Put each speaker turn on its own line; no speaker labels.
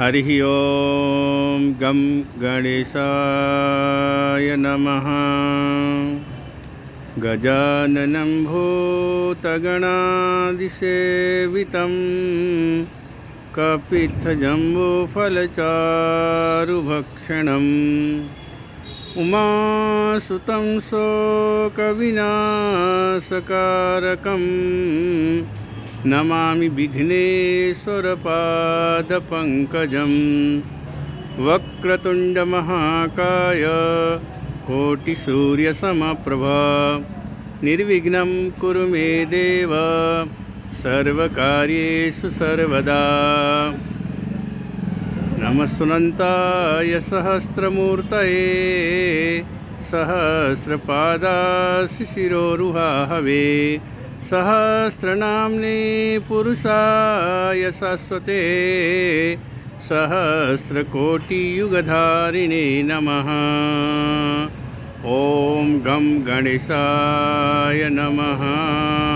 हरिः ॐ गं गणेशाय नमः। गजाननं भूतगणादिसेवितं कपित्थजम्बूफलचारुभक्षणम्। उमासुतं शोकविनाशकारकम् नमामि विघ्नेश्वरपादपङ्कजं वक्रतुण्डमहाकाय कोटिसूर्यसमप्रभा। निर्विघ्नं कुरु मे देव सर्वकार्येषु सर्वदा। नमस्सुनन्ताय सहस्रमूर्तये सहस्रपादाशिशिरोरुहाहवे सहस्रनाम्ने पुरुषाय शाश्वते सहस्रकोटियुगधारिणे नमः। ॐ गं गणेशाय नमः